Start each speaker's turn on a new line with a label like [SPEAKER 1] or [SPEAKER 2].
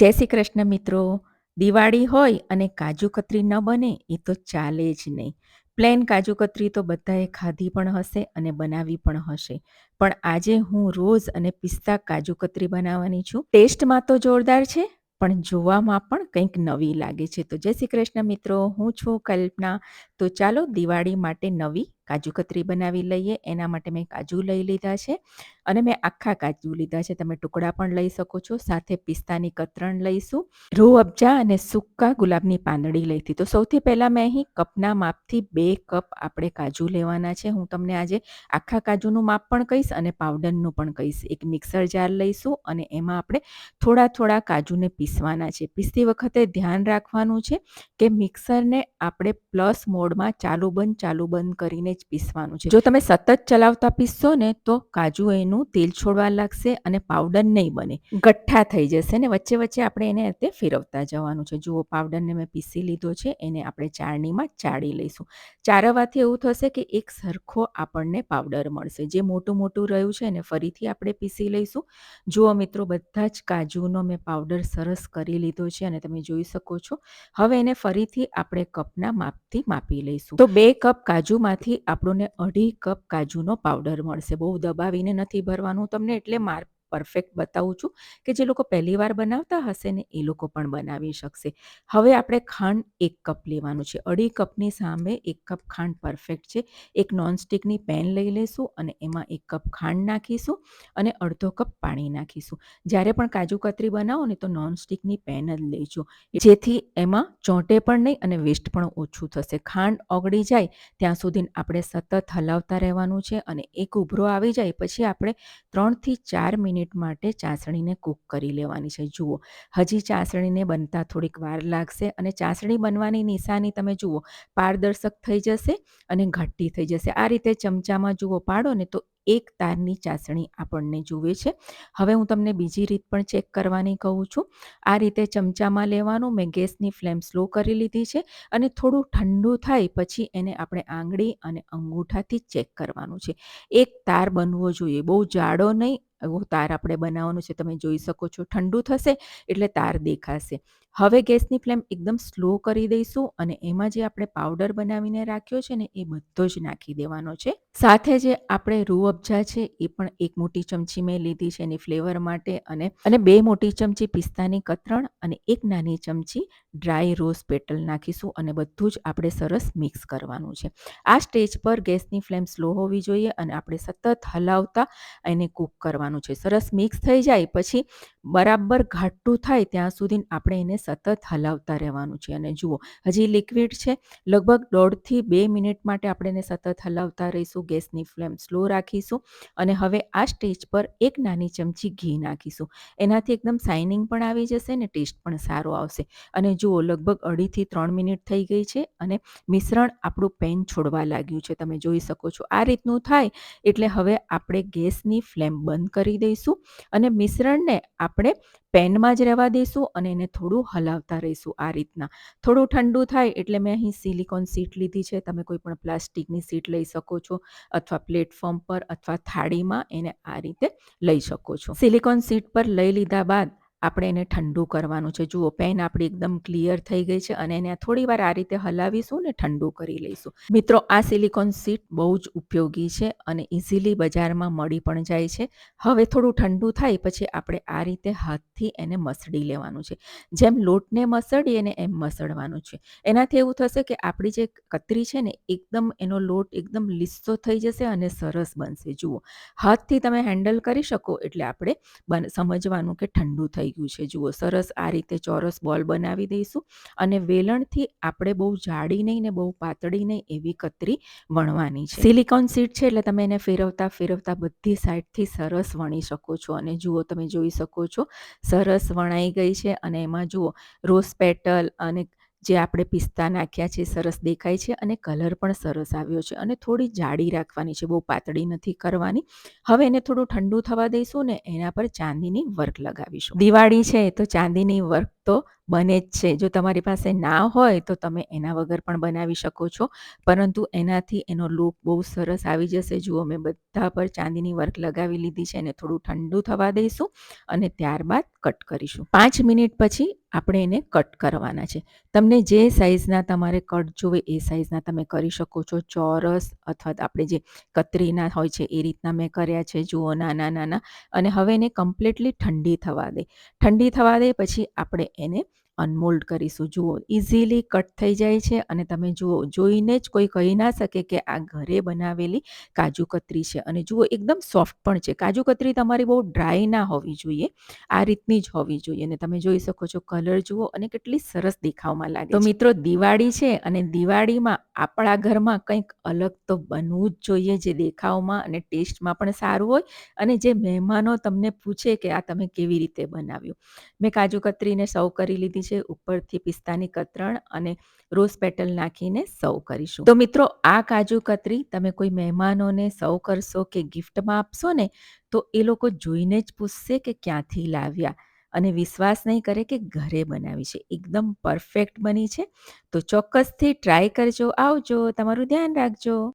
[SPEAKER 1] જય શ્રી કૃષ્ણ મિત્રો. દિવાળી હોય અને કાજુ કતરી ન બને, એ તો ચાલે જ નહીં. પ્લેન કાજુ કતરી તો બધાએ ખાધી પણ હશે અને બનાવી પણ હશે. પણ આજે હું રોઝ અને પિસ્તા કાજુ કતરી બનાવવાની છું. ટેસ્ટમાં તો જોરદાર છે, પણ જોવામાં પણ કંઈક નવી લાગે છે. તો જય શ્રી કૃષ્ણ મિત્રો, હું છું કલ્પના. તો ચાલો દિવાળી માટે નવી કાજુ કતરી બનાવી લઈએ, એના માટે મેં કાજુ લઈ લીધા છે અને મેં આખા કાજુ લીધા છે. તમે ટુકડા પણ લઈ શકો છો, સાથે પિસ્તાની કતરણ લઈશું. રૂ અબજા અને સૂકા ગુલાબની પાંદડી લઈતી તો સૌથી પહેલાં મેં અહીં કપના માપથી બે કપ આપણે કાજુ લેવાના છે. હું તમને આજે આખા કાજુનું માપ પણ કહીશ અને પાવડરનું પણ કહીશ. એક મિક્સર જાર લઈશું અને એમાં આપણે થોડા થોડા કાજુને પીસવાના છે. પીસતી વખતે ધ્યાન રાખવાનું છે કે મિક્સરને આપણે પ્લસ મોડમાં ચાલુ બંધ ચાલુ બંધ કરીને જ પીસવાનું છે. જો તમે સતત ચલાવતા પીસશો ને, તો કાજુ એનું તેલ છોડવા લાગશે અને પાવડર નહીં બને. ગઠ્ઠા થઈ જશે ને, વચ્ચે વચ્ચે આપણે એને રીતે ફેરવતા જવાનું છે. જુઓ પાવડરને મેં પીસી લીધો છે, એને આપણે ચાળણીમાં ચાળી લઈશું. ચારવાથી એવું થશે કે એક સરખો આપણને પાવડર મળશે. જે મોટું મોટું રહ્યું છે એને ફરીથી આપણે પીસી લઈશું. જુઓ મિત્રો, બધા જ કાજુનો મેં પાવડર સરસ કરી લીધો છે અને તમે જોઈ શકો છો. હવે એને ફરીથી આપણે કપના માપથી માપી લઈશું. તો બે કપ કાજુમાંથી આપણને અઢી કપ કાજુનો પાવડર મળશે. બહુ દબાવીને નથી ભરવાનું તમને એટલે માર પરફેક્ટ બતાવું છું કે જે લોકો પહેલી વાર બનાવતા હશે ને, એ લોકો પણ બનાવી શકશે. હવે આપણે ખાંડ એક કપ લેવાનું છે. અઢી કપની સામે એક કપ ખાંડ પરફેક્ટ છે. એક નોનસ્ટિકની પેન લઈ લઈશું અને એમાં એક કપ ખાંડ નાખીશું અને અડધો કપ પાણી નાખીશું. જ્યારે પણ કાજુ કતરી બનાવો ને તો નોનસ્ટિકની પેન જ લેજો. જેથી એમાં ચોંટે પણ નહીં અને વેસ્ટ પણ ઓછું થશે. ખાંડ ઓગળી જાય ત્યાં સુધી આપણે સતત હલાવતા રહેવાનું છે અને એક ઉભરો આવી જાય પછી આપણે ત્રણથી ચાર મિનિટ મિનિટ માટે ચાસણીને કૂક કરી લેવાની છે. જુઓ, હજી ચાસણીને બનતા થોડીક વાર લાગશે અને ચાસણી બનવાની નિશાની તમે જુઓ, પારદર્શક થઈ જશે અને ઘટ્ટી થઈ જશે. આ રીતે ચમચામાં જુઓ, પાડો ને તો એક તારની ચાસણી આપણને જુએ છે. હવે હું તમને બીજી રીત પણ ચેક કરવાની કહું છું. આ રીતે ચમચામાં લેવાનું, મેં ગેસની ફ્લેમ સ્લો કરી લીધી છે અને થોડું ઠંડુ થાય પછી એને આપણે આંગળી અને અંગૂઠાથી ચેક કરવાનું છે. એક તાર બનવો જોઈએ, બહુ જાડો નહીં, એવો તાર આપણે બનાવવાનો છે, તમે જોઈ શકો છો ઠંડુ થશે એટલે તાર દેખાશે. હવે ગેસની ફ્લેમ એકદમ સ્લો કરી દઈશું અને એમાં જે આપણે પાવડર બનાવીને રાખ્યો છે ને એ બધો જ નાખી દેવાનો છે. સાથે જે આપણે રૂ અબજા છે, એ પણ એક મોટી ચમચી મેં લીધી છે એની ફ્લેવર માટે અને અને બે મોટી ચમચી પિસ્તાની કતરણ અને એક નાની ચમચી ડ્રાય રોઝ પેટલ નાખીશું અને બધું જ આપણે સરસ મિક્સ કરવાનું છે. આ સ્ટેજ પર ગેસની ફ્લેમ સ્લો હોવી જોઈએ અને આપણે સતત હલાવતા એને કૂક કરવાનું છે. સરસ મિક્સ થઈ જાય પછી બરાબર ઘાટું થાય ત્યાં સુધી આપણે એને સતત હલાવતા રહેવાનું છે. અને જુઓ, હજી લિક્વિડ છે. લગભગ દોઢથી બે મિનિટ માટે આપણે એને સતત હલાવતા રહીશું. ગેસની ફ્લેમ સ્લો રાખીશું અને હવે આ સ્ટેજ પર એક નાની ચમચી ઘી નાખીશું. એનાથી એકદમ સાઇનિંગ પણ આવી જશે ને ટેસ્ટ પણ સારો આવશે. અને જુઓ, લગભગ અઢીથી ત્રણ મિનિટ થઈ ગઈ છે અને મિશ્રણ આપણું પેન છોડવા લાગ્યું છે. તમે જોઈ શકો છો આ રીતનું થાય એટલે હવે આપણે ગેસની ફ્લેમ બંધ કરી દઈશું અને મિશ્રણને આપણે પેનમાં જ રહેવા દઈશું અને એને થોડું હલાવતા રહીશું આ રીતના. થોડું ઠંડુ થાય એટલે મેં અહીં સિલિકોન સીટ લીધી છે. તમે કોઈ પણ પ્લાસ્ટિકની સીટ લઈ શકો છો. અથવા પ્લેટફોર્મ પર અથવા થાળીમાં એને આ રીતે લઈ શકો છો. સિલિકોન સીટ પર લઈ લીધા બાદ આપણે એને ઠંડુ કરવાનું છે. જુઓ, પેન આપણી એકદમ ક્લિયર થઈ ગઈ છે અને એને થોડી વાર આ રીતે હલાવીશું ને ઠંડુ કરી લઈશું. મિત્રો, આ સિલિકોન સીટ બહુ જ ઉપયોગી છે અને ઇઝીલી બજારમાં મળી પણ જાય છે. હવે થોડું ઠંડુ થાય પછી આપણે આ રીતે હાથથી એને મસળી લેવાનું છે. જેમ લોટને મસળીએ ને એમ મસળવાનું છે. એનાથી એવું થશે કે આપણી જે કતરી છે ને, એકદમ એનો લોટ એકદમ લીસ્સો થઈ જશે અને સરસ બનશે. જુઓ, હાથથી તમે હેન્ડલ કરી શકો એટલે આપણે સમજવાનું કે ઠંડુ થઈ ગયું છે. જુઓ, સરસ આ રીતે ચોરસ બોલ બનાવી દઈશું અને વેલણથી આપણે બહુ જાડી નહીં ને બહુ પાતળી નહીં એવી કતરી વણવાની છે. સિલિકોન સીટ છે એટલે તમે એને ફેરવતા ફેરવતા બધી સાઈડથી સરસ વણી શકો છો અને જુઓ, તમે જોઈ શકો છો સરસ વણાઈ ગઈ છે અને એમાં જુઓ, રોઝ પેટલ અને જે આપણે પિસ્તા નાખ્યા છે, સરસ દેખાય છે અને કલર પણ સરસ આવ્યો છે અને થોડી જાડી રાખવાની છે, બહુ પાતળી નથી કરવાની. હવે એને થોડું ઠંડુ થવા દઈશું ને એના પર ચાંદીની વર્ક લગાવીશું. દિવાળી છે તો ચાંદીની વર્ક તો બને જ છે. જો તમારી પાસે ના હોય તો તમે એના વગર પણ બનાવી શકો છો. પરંતુ એનાથી એનો લુક બહુ સરસ આવી જશે. જુઓ, મેં બધા પર ચાંદીની વર્ક લગાવી લીધી છે. એને થોડું ઠંડુ થવા દઈશું અને ત્યારબાદ કટ કરીશું. પાંચ મિનિટ પછી આપણે એને કટ કરવાના છે. તમને જે સાઈઝના તમારે કટ જોવે એ સાઇઝના તમે કરી શકો છો. ચોરસ અથવા આપણે જે કતરીના હોય છે એ રીતના મેં કર્યા છે. જુઓ, નાના નાના અને હવે એને કમ્પ્લીટલી ઠંડી થવા દે. ઠંડી થવા દે પછી આપણે એને અનમોલ્ડ કરીશું. જુઓ ઇઝીલી કટ થઈ જાય છે અને તમે જુઓ જોઈને જ કોઈ કહી ના શકે કે આ ઘરે બનાવેલી કાજુ કતરી છે અને જુઓ એકદમ સોફ્ટ પણ છે. કાજુ કતરી તમારી બહુ ડ્રાય ના હોવી જોઈએ. આ રીતની જ હોવી જોઈએ અને તમે જોઈ શકો છો કલર જુઓ અને કેટલી સરસ દેખાવમાં લાગે તો મિત્રો દિવાળી છે અને દિવાળીમાં આપણા ઘરમાં કંઈક અલગ તો બનવું જ જોઈએ જે દેખાવમાં અને ટેસ્ટમાં પણ સારું હોય અને જે મહેમાનો તમને પૂછે કે આ તમે કેવી રીતે બનાવ્યું. મેં કાજુ કતરીને સર્વ કરી લીધી છે. ઉપરથી પિસ્તાની કતરણ અને રોઝ પેટલ નાખીને સર્વ કરીશું. તો મિત્રો, આ કાજુ કતરી તમે કોઈ મહેમાનોને સર્વ કરશો કે ગિફ્ટમાં આપશો ને, તો એ લોકો જોઈને જ પૂછશે કે ક્યાંથી લાવ્યા અને વિશ્વાસ નહીં કરે કે ઘરે બનાવી છે. એકદમ પરફેક્ટ બની છે. તો ચોક્કસથી ટ્રાય કરજો. આવજો. તમારું ધ્યાન રાખજો.